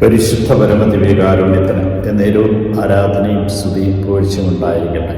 പരിശുദ്ധ പരമദിവ്യകാരുണ്യത്തിന് എന്നേരും ആരാധനയും സ്തുതിയും പുകഴ്ചയും ഉണ്ടായിരിക്കട്ടെ.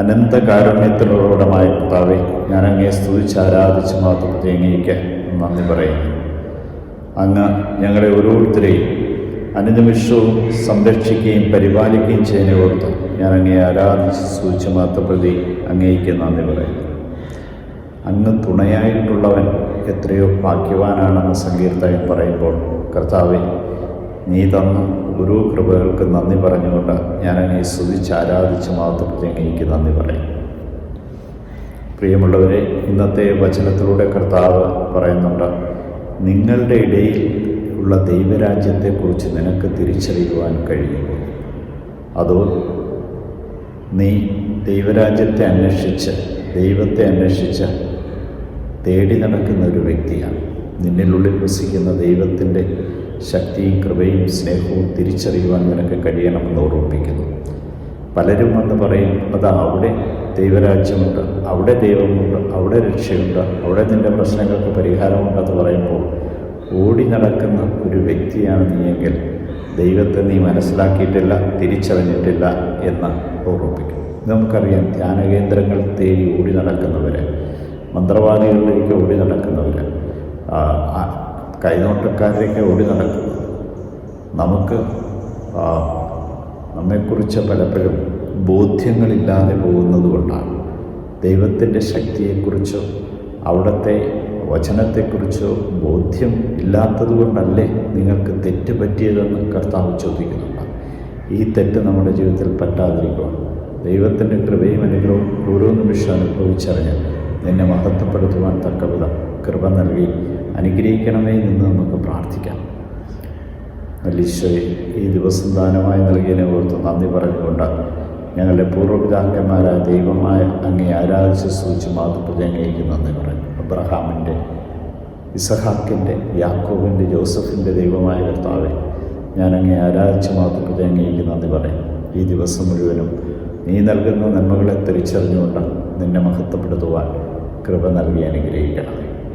അനന്ത കാരുണ്യത്തിനുള്ളവടമായ കർത്താവെ ഞാൻ അങ്ങേ സ്തുതിച്ച് ആരാധിച്ച് മാത്രത്തെ അങ്ങേക്ക് നന്ദി പറയുന്നു. അങ്ങ് ഞങ്ങളെ ഓരോരുത്തരെയും അനുനിമിഷവും സംരക്ഷിക്കുകയും പരിപാലിക്കുകയും ചെയ്യുന്ന ഓർത്ത് ഞാൻ അങ്ങേ ആരാധിച്ച് സ്തുതിച്ച് മാത്രപ്രതി അങ്ങേക്ക് നന്ദി പറയുന്നു. അങ്ങ് തുണയായിട്ടുള്ളവൻ എത്രയോ ഭാഗ്യവാനാണെന്ന് സങ്കീർത്തകൻ പറയുമ്പോൾ കർത്താവെ നീ തന്ന ഗുരു കൃപകൾക്ക് നന്ദി പറഞ്ഞുകൊണ്ട് ഞാൻ അതിനെ സ്തുതിച്ച് ആരാധിച്ച് മാത്രത്തെ എനിക്ക് നന്ദി പറയും. പ്രിയമുള്ളവരെ ഇന്നത്തെ വചനത്തിലൂടെ കർത്താവ് പറയുന്നുണ്ട് നിങ്ങളുടെ ഇടയിൽ ഉള്ള ദൈവരാജ്യത്തെക്കുറിച്ച് നിനക്ക് തിരിച്ചറിയുവാൻ കഴിയുമോ? അതോ നീ ദൈവരാജ്യത്തെ അന്വേഷിച്ച് ദൈവത്തെ അന്വേഷിച്ച് തേടി നടക്കുന്ന ഒരു വ്യക്തിയാണ്. നിന്നിലുള്ളിൽ വസിക്കുന്ന ദൈവത്തിന്റെ ശക്തിയും കൃപയും സ്നേഹവും തിരിച്ചറിയുവാൻ നിനക്ക് കഴിയണമെന്ന് ഓർമ്മിപ്പിക്കുന്നു. പലരും വന്ന് പറയും അത് അവിടെ ദൈവരാജ്യമുണ്ട് അവിടെ ദൈവമുണ്ട് അവിടെ രക്ഷയുണ്ട് അവിടെ നിന്റെ പ്രശ്നങ്ങൾക്ക് പരിഹാരമുണ്ടെന്ന് പറയുമ്പോൾ ഓടി നടക്കുന്ന ഒരു വ്യക്തിയാണ് നീയെങ്കിൽ ദൈവത്തെ നീ മനസ്സിലാക്കിയിട്ടില്ല തിരിച്ചറിഞ്ഞിട്ടില്ല എന്ന് ഓർമ്മിപ്പിക്കും നമുക്കറിയാം ധ്യാനകേന്ദ്രങ്ങൾ തേടി ഓടി നടക്കുന്നവർ മന്ത്രവാദികളിലേക്ക് ഓടി നടക്കുന്നവർ കൈനോട്ടക്കാരിലേക്ക് ഓടി നടക്കും നമുക്ക് നമ്മെക്കുറിച്ച് പലപ്പോഴും ബോധ്യങ്ങളില്ലാതെ പോകുന്നത് കൊണ്ടാണ്. ദൈവത്തിന്റെ ശക്തിയെക്കുറിച്ചോ അവിടുത്തെ വചനത്തെക്കുറിച്ചോ ബോധ്യം ഇല്ലാത്തത് കൊണ്ടല്ലേ നിങ്ങൾക്ക് തെറ്റ് പറ്റിയതെന്ന് കർത്താവ് ചോദിക്കുന്നുണ്ട്. ഈ തെറ്റ് നമ്മുടെ ജീവിതത്തിൽ പറ്റാതിരിക്കുക ദൈവത്തിന്റെ കൃപയും അനുഗ്രഹവും ഓരോ നിമിഷം അനുഭവിച്ചറിഞ്ഞ് നിന്നെ മഹത്വപ്പെടുത്തുവാൻ തക്കവിധം കൃപ നൽകി അനുഗ്രഹിക്കണമേ എന്ന് നമുക്ക് പ്രാർത്ഥിക്കാം. ഈശോയെ ഈ ദിവസം ദാനമായി നൽകിയതിനെ ഓർത്ത് നന്ദി പറഞ്ഞുകൊണ്ട് ഞങ്ങളുടെ പൂർവപിതാക്കന്മാരായ ദൈവമായ അങ്ങേ ആരാധിച്ച് സൂചിച്ച് മാതൃപ്പ് ഞങ്ങൾക്ക് നന്ദി പറഞ്ഞു. അബ്രഹാമിന്റെ ഇസഹാക്കിന്റെ യാക്കോബിന്റെ ജോസഫിന്റെ ദൈവമായ കർത്താവെ ഞാൻ അങ്ങേ ആരാധിച്ച് മാതൃപ്പ് ഞങ്ങൾക്ക് നന്ദി പറയും. ഈ ദിവസം മുഴുവനും നീ നൽകുന്ന നന്മകളെ തിരിച്ചറിഞ്ഞുകൊണ്ട് നിന്നെ മഹത്വപ്പെടുത്തുവാൻ കൃപ നൽകി അനുഗ്രഹിക്കണം.